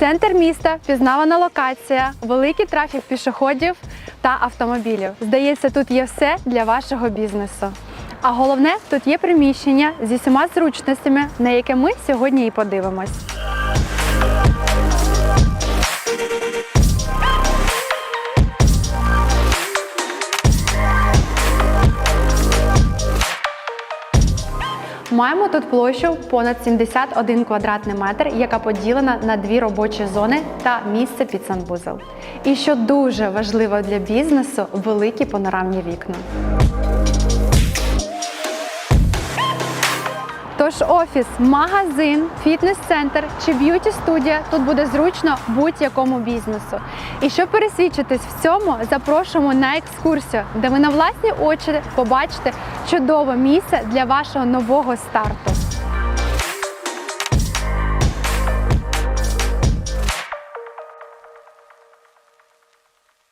Центр міста, пізнавана локація, великий трафік пішоходів та автомобілів. Здається, тут є все для вашого бізнесу. А головне, тут є приміщення зі всіма зручностями, на яке ми сьогодні і подивимось. Маємо тут площу понад 71 квадратний метр, яка поділена на дві робочі зони та місце під санвузол. І що дуже важливо для бізнесу великі панорамні вікна. Тож офіс, магазин, фітнес-центр чи б'юті-студія тут буде зручно будь-якому бізнесу. І щоб пересвідчитись в цьому, запрошуємо на екскурсію, де ви на власні очі побачите чудове місце для вашого нового старту.